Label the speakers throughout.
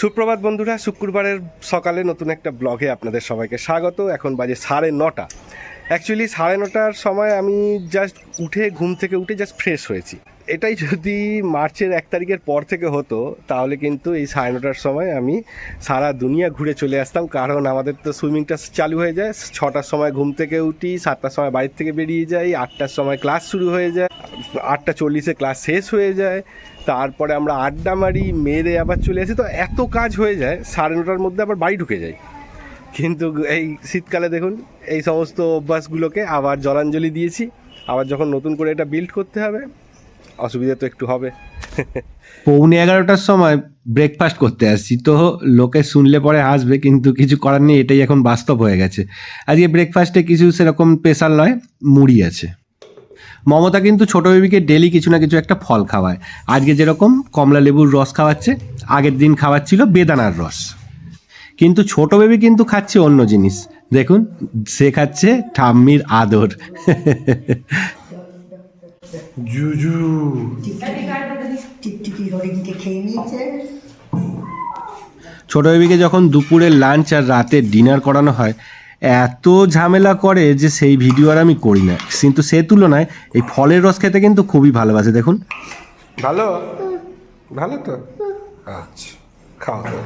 Speaker 1: সুপ্রভাত বন্ধুরা, শুক্রবারের সকালে নতুন একটা ব্লগে আপনাদের সবাইকে স্বাগত। এখন বাজে সাড়ে নটা। অ্যাকচুয়ালি সাড়ে নটার সময় আমি জাস্ট উঠে, ঘুম থেকে উঠে জাস্ট ফ্রেশ হয়েছি। এটাই যদি মার্চের এক তারিখের পর থেকে হতো, তাহলে কিন্তু এই সাড়ে নটার সময় আমি সারা দুনিয়া ঘুরে চলে আসতাম। কারণ আমাদের তো সুইমিংটা চালু হয়ে যায়। ছটার সময় ঘুম থেকে উঠি, সাতটার সময় বাড়ির থেকে বেরিয়ে যাই, আটটার সময় ক্লাস শুরু হয়ে যায়। আটটা চল্লিশে ক্লাস শেষ হয়ে যায়, তারপরে আমরা আড্ডা মারি, মেরে আবার চলে আসি। তো এত কাজ হয়ে যায়, সাড়ে নটার মধ্যে আবার বাড়ি ঢুকে যাই। কিন্তু এই শীতকালে দেখুন, এই সমস্ত অভ্যাসগুলোকে আবার জলাঞ্জলি দিয়েছি। আবার যখন নতুন করে এটা বিল্ড করতে হবে, অসুবিধা তো একটু হবে।
Speaker 2: পৌনে এগারোটার সময় ব্রেকফাস্ট করতে আসছি। তো লোকে শুনলে পরে আসবে, কিন্তু কিছু করার নেই, এটাই এখন বাস্তব হয়ে গেছে। আজকে ব্রেকফাস্টে কিছু সেরকম স্পেশাল নয়, মুড়ি আছে। মমতা কিন্তু ছোট বেবিকে ডেলি কিছু না কিছু একটা ফল খাওয়ায়। আজকে যেরকম কমলা লেবুর রস খাওয়াচ্ছে আগের দিন খাওয়াচ্ছিল বেদানার রস। কিন্তু ছোট বেবি কিন্তু খাচ্ছে অন্য জিনিস। দেখুন সে খাচ্ছে ঠাম্মির আদর।
Speaker 1: জুজু।
Speaker 2: ছোট বেবিকে যখন দুপুরের লাঞ্চ আর রাতে ডিনার করানো হয় এত ঝামেলা করে যে সেই ভিডিও আর আমি করি না। কিন্তু সে তুলনায় এই ফলের রস খেতে কিন্তু খুবই ভালোবাসে, দেখুন।
Speaker 1: ভালো? ভালো তো? আচ্ছা খাও তো।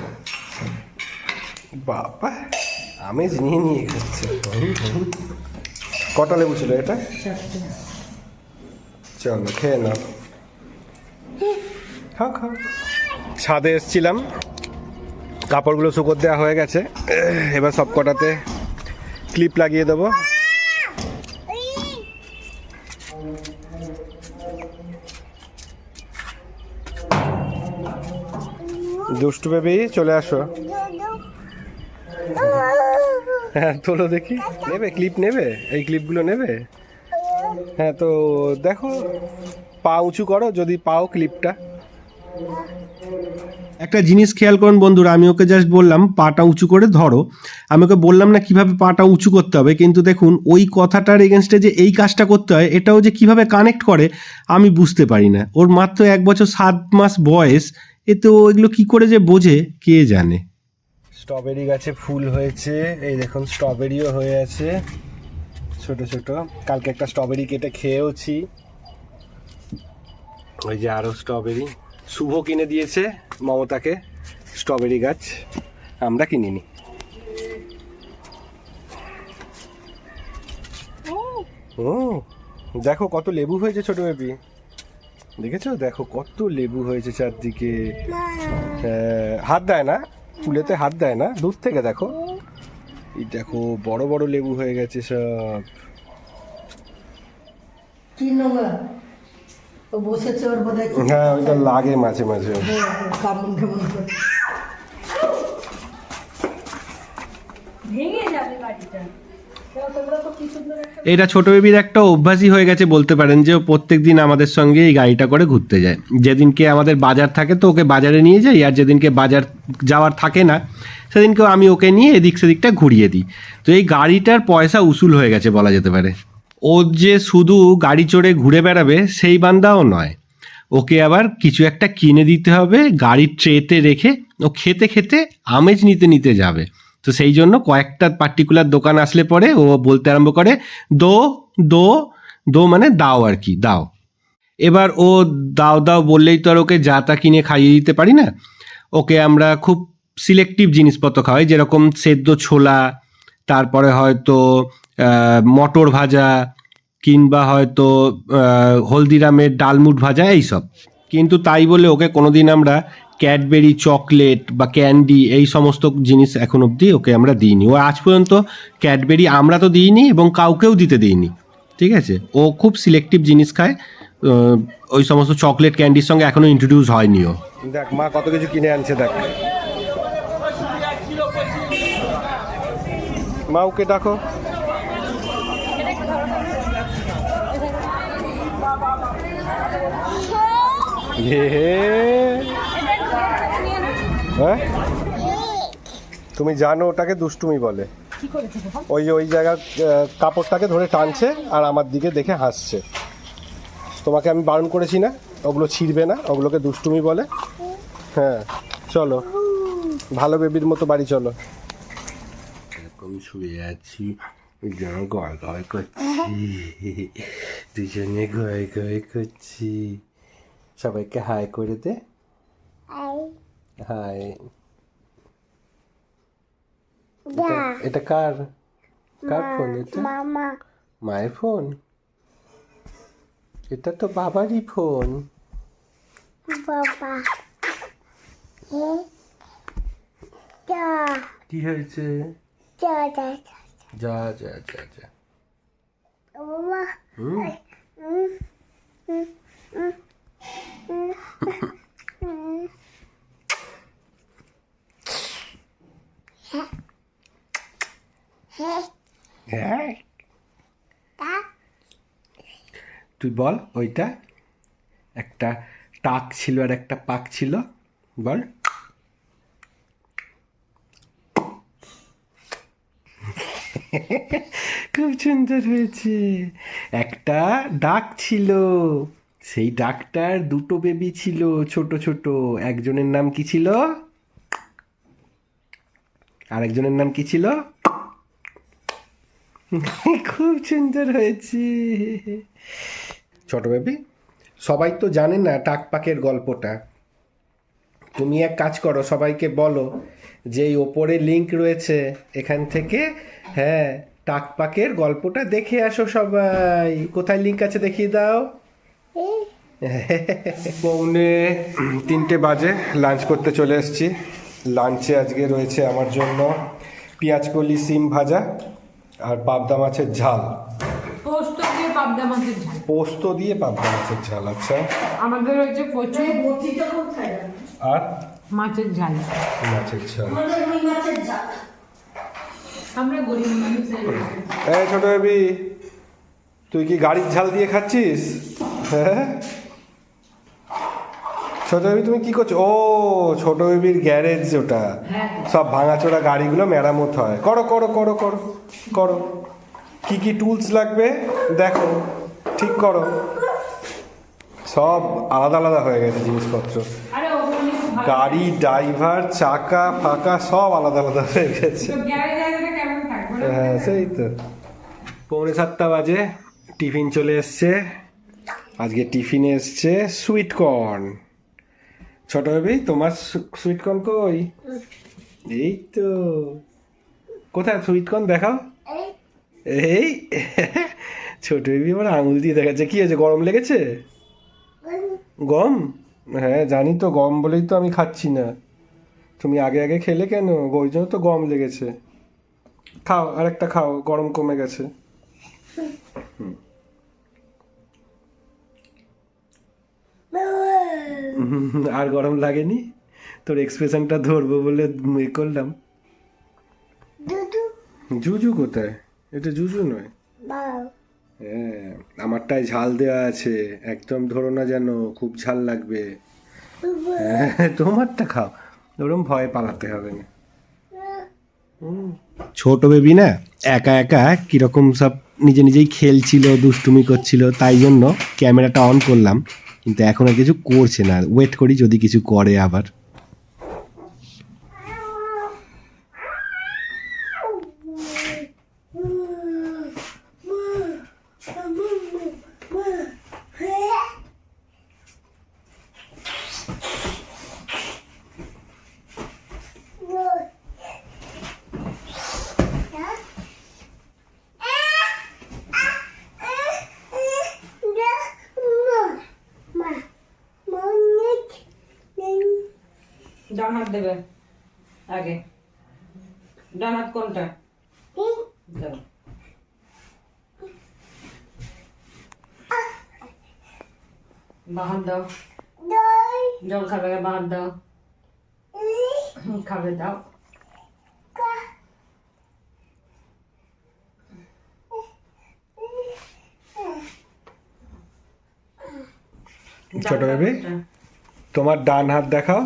Speaker 1: বাবা আমি নিয়ে নিয়ে খাচ্ছে। কটা লেবু ছিল এটা? চলো, খেয়ে নাও। খাও খাও। ছাদে এসছিলাম। কাপড়গুলো শুকোর দেওয়া হয়ে গেছে। এবার সব কটাতে ক্লিপ লাগিয়ে দেবো। দুষ্টু বেবি, চলে আসো। হ্যাঁ তোলো দেখি। নেবে, ক্লিপ নেবে? এই ক্লিপগুলো নেবে? হ্যাঁ তো দেখো, পা উঁচু করো, যদি পাও ক্লিপটা।
Speaker 2: একটা জিনিস খেয়াল করুন বন্ধুরা, আমি ওকে জাস্ট বললাম, পাটা উঁচু করে ধরো। আমি ওকে বললাম না কীভাবে পাটা উঁচু করতে হবে, কিন্তু দেখুন, ওই কথাটার এগেনস্টে যে এই কাজটা করতে হয়, এটাও যে কীভাবে কানেক্ট করে, আমি বুঝতে পারি না। ওর মাত্র এক বছর, সাত মাস বয়স এতে ও এগুলো কি করে যে বোঝে, কে জানে?
Speaker 1: স্ট্রবেরি গাছে ফুল হয়েছে, এই দেখুন স্ট্রবেরিও হয়ে আছে, ছোট ছোট। কালকে একটা স্ট্রবেরি কেটে খেয়েওছি। ওই যে আরও স্ট্রবেরি শুভ কিনে দিয়েছে মমতাকে স্ট্রবেরি গাছ। আমরা কিনিনি ও দেখো কত লেবু হয়েছে ছোট বেবি। দেখেছ? দেখো কত লেবু হয়েছে চারদিকে। হ্যাঁ, হাত দেয় না? ফুলেতে হাত দেয় না? দূর থেকে দেখো। এই দেখো বড় বড় লেবু হয়ে গেছে সব।
Speaker 3: ও বসেছে ওর বোধ হ্যাঁ
Speaker 1: ওইটা লাগে মাঝে মাঝে।
Speaker 3: কামড় কেমন করে
Speaker 4: ভেঙে যাবে বাড়িটা। তো তোমরা তো কি সুন্দর একটা
Speaker 2: এটা ছোট বেবির একটা অভ্যাসই হয়ে গেছে বলতে পারেন যে ও প্রত্যেক দিন আমাদের সঙ্গে এই গাড়িটা করে ঘুরতে যায়। যেদিনকে আমাদের বাজার থাকে তো ওকে বাজারে নিয়ে যাই আর যেদিনকে বাজার যাওয়ার থাকে না সেদিনকে আমি ওকে নিয়ে এদিক সেদিকটা ঘুরিয়ে দিই। তো এই গাড়িটার পয়সা উসুল হয়ে গেছে বলা যেতে পারে। ও যে শুধু গাড়ি চড়ে ঘুরে বেড়াবে, সেই বান্দাও নয়। ওকে আবার কিছু একটা কিনে দিতে হবে, গাড়ির ট্রেতে রেখে ও খেতে খেতে আমেজ নিতে নিতে যাবে। তো সেই জন্য কয়েকটা পার্টিকুলার দোকান আসলে পরে ও বলতে আরম্ভ করে, দো দো দো মানে দাও আর কি, দাও। এবার ও দাও দাও বললেই তো আর ওকে যা তা কিনে খাইয়ে দিতে পারি না। ওকে আমরা খুব সিলেক্টিভ জিনিসপত্র খাওয়াই, যেরকম সেদ্ধ ছোলা, তারপরে হয়তো মটর ভাজা, কিংবা হয়তো হলদিরামের ডালমুট ভাজা, এইসব। কিন্তু তাই বলে ওকে কোনোদিন আমরা ক্যাডবেরি, চকলেট বা ক্যান্ডি এই সমস্ত জিনিস এখন অবধি ওকে আমরা দিইনি। ও আজ পর্যন্ত ক্যাডবেরি আমরা তো দিইনি এবং কাউকেও দিতে দিইনি। ঠিক আছে? ও খুব সিলেক্টিভ জিনিস খায়। ওই সমস্ত চকলেট, ক্যান্ডির সঙ্গে এখনও ইন্ট্রোডিউস হয়নি ও।
Speaker 1: দেখ, মা কত কিছু কিনে আনছে, দেখ। মা ওকে ডাকো এ হ্যাঁ তুমি জানো ওটাকে দুষ্টুমি বলে? ওই ওই জায়গার কাপড়টাকে ধরে টানছে আর আমার দিকে দেখে হাসছে। তোমাকে আমি বারণ করেছি না? ওগুলো ছিঁড়বে না ওগুলোকে দুষ্টুমি বলে। হ্যাঁ চলো। ভালো বেবির মতো বাড়ি চলো। এরকম শুয়ে আছি যেন গয় করছি। দুজনে গয় গয় করছি। সবাইকে হাই করে দে। হাই এটা- এটা কার? কার ফোন এটা? মায়ের ফোন এটা তো বাবারই ফোন
Speaker 5: বাবা।
Speaker 1: কি হয়েছে?
Speaker 5: যা যা
Speaker 1: যা যা যা যা
Speaker 5: মামা
Speaker 1: হুম
Speaker 5: হে
Speaker 1: হ্যাঁ
Speaker 5: তা
Speaker 1: তুই বল ওইটা একটা টাক ছিল আর একটা পাক ছিল। বল। খুব সুন্দর হয়েছে। একটা ডাক ছিল। সেই ডাকটার দুটো বেবি ছিল, ছোট ছোট। একজনের নাম কি ছিল? আরেকজনের নাম কি ছিল? খুব সুন্দর হয়েছে। ছোট বেবি সবাই তো জানে না টাকপাকের গল্পটা। তুমি এক কাজ করো, সবাইকে বলো যে এই ওপরে লিংক রয়েছে এখান থেকে হ্যাঁ টাকপাকের গল্পটা দেখে আসো সবাই। কোথায় লিংক আছে দেখিয়ে দাও। পৌনে তিনটে বাজে লাঞ্চ করতে চলে এসেছি। লাঞ্চে আজকে রয়েছে আমার জন্য পেঁয়াজ কলি সিম ভাজা আর পাবদা মাছের ঝাল।
Speaker 4: পোস্ত দিয়ে পাবদা মাছের ঝাল।
Speaker 1: পোস্ত দিয়ে পাবদা মাছের ঝাল আচ্ছা।
Speaker 4: আমাদের হচ্ছে প্রচুর
Speaker 3: না
Speaker 1: আর?
Speaker 4: মাছের ঝাল।
Speaker 1: মাছের ঝাল।
Speaker 4: আমরা গরিব মানুষ
Speaker 1: এই ছোট বেবি তুই কি গাড়ির ঝাল দিয়ে খাচ্ছিস? হ্যাঁ? ছোট বেবি তুমি কি করছ? ও ছোট বেবির গ্যারেজ ওটা। সব ভাঙাচোরা গাড়িগুলো মেরামত হয়। করো করো করো করো করো। কি কি টুলস লাগবে? দেখো। ঠিক করো। সব আলাদা আলাদা হয়ে গেছে জিনিসপত্র
Speaker 4: আরে ওখানে খুব ভালো
Speaker 1: গাড়ি ড্রাইভার চাকা ফাঁকা সব আলাদা আলাদা হয়ে গেছে? হ্যাঁ সেই তো। পৌনে সাতটা বাজে টিফিন চলে এসছে। আজকে টিফিনে এসছে সুইট কর্ন ছোট বেবি তোমার সুইট কর্ন কই? এই তো। কোথায় সুইট কর্ন দেখাও?
Speaker 5: এই।
Speaker 1: এই? ছোট বেবি আমার আঙুল দিয়ে দেখাচ্ছে। কি হয়েছে গরম লেগেছে? গম হ্যাঁ জানি তো গম বলেই তো আমি খাচ্ছি না। তুমি আগে আগে খেলে কেন? ওই জন্য তো গম লেগেছে। খাও আরেকটা খাও গরম কমে গেছে। আর গরম লাগেনি? তোর এক্সপ্রেশনটা ধরবো বলে এ করলাম। জুজু কোথায়? এটা জুজু নয়। হ্যাঁ আমারটায় ঝাল দেওয়া আছে। একদম ধরো না যেন খুব ঝাল লাগবে। হ্যাঁ তোমারটা খাও। ওরম ভয় পালাতে হবে না।
Speaker 2: ছোট বেবি না, একা একা কীরকম সব নিজে নিজেই খেলছিল, দুষ্টুমি করছিল, তাই জন্য ক্যামেরাটা অন করলাম। কিন্তু এখন আর কিছু করছে না। ওয়েট করি যদি কিছু করে আবার।
Speaker 4: ডান হাত দেবে? আগে। ডান হাত কোনটা? দাও। দাও। জল খাবে বাঁ দাও। খাবে দাও।
Speaker 1: ছোট বেবি তোমার ডান হাত দেখাও।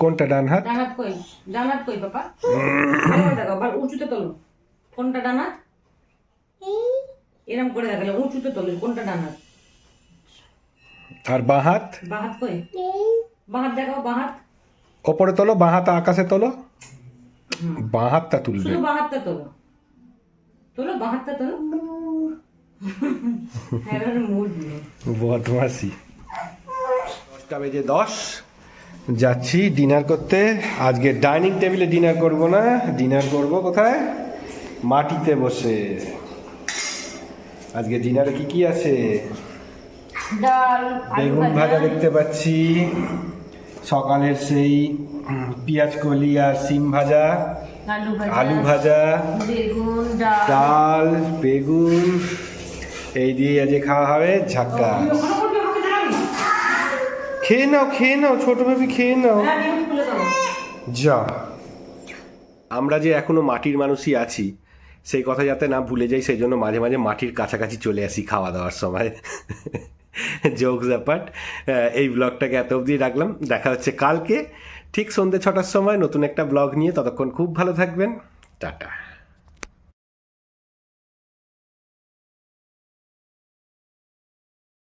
Speaker 1: কোনটা ডান হাত?
Speaker 4: ডান হাত কই? ডান হাত কই বাবা? ভালো করে উঁচুতে তোলো। কোনটা ডান হাত? এরম করে দেখালে উঁচুতে তোলো কোনটা ডান হাত?
Speaker 1: আর বাঁ হাত?
Speaker 4: বাঁ হাত কই? বাঁ হাত দেখাও বাঁ হাত।
Speaker 1: ওপরে তোলো বাঁ হাতটা আকাশে তোলো। বাঁ হাতটা তুলবে।
Speaker 4: শুধু বাহাতটা তোলো। তোলো তোলো। এবার মুড নেই
Speaker 1: বদমাসি দশটা বেজে দশ। যাচ্ছি ডিনার করতে। আজকে ডাইনিং টেবিলে ডিনার করব না। ডিনার করব কোথায়? মাটিতে বসে। আজকে ডিনারে কি কি আছে?
Speaker 4: ডাল
Speaker 1: বেগুন ভাজা। দেখতে পাচ্ছি। সকালের সেই পেঁয়াজ কলি আর সিম ভাজা।
Speaker 4: আলু ভাজা ডাল।
Speaker 1: বেগুন। এই দিয়ে আজকে খাওয়া হবে ঝাক্কা। খেয়ে নাও খেয়ে নাও ছোট বেবি খেয়ে নাও।
Speaker 4: হ্যাঁ
Speaker 1: যা। আমরা যে এখনও মাটির মানুষই আছি সেই কথা যাতে না ভুলে যাই সেই জন্য মাঝে মাঝে মাটির কাছাকাছি চলে আসি খাওয়া দাওয়ার সময়। জোকস অ্যাপার্ট এই ব্লগটাকে এত অবধি রাখলাম। দেখা হচ্ছে কালকে ঠিক সন্ধ্যে ছটার সময় নতুন একটা ব্লগ নিয়ে। ততক্ষণ খুব ভালো থাকবেন। টাটা।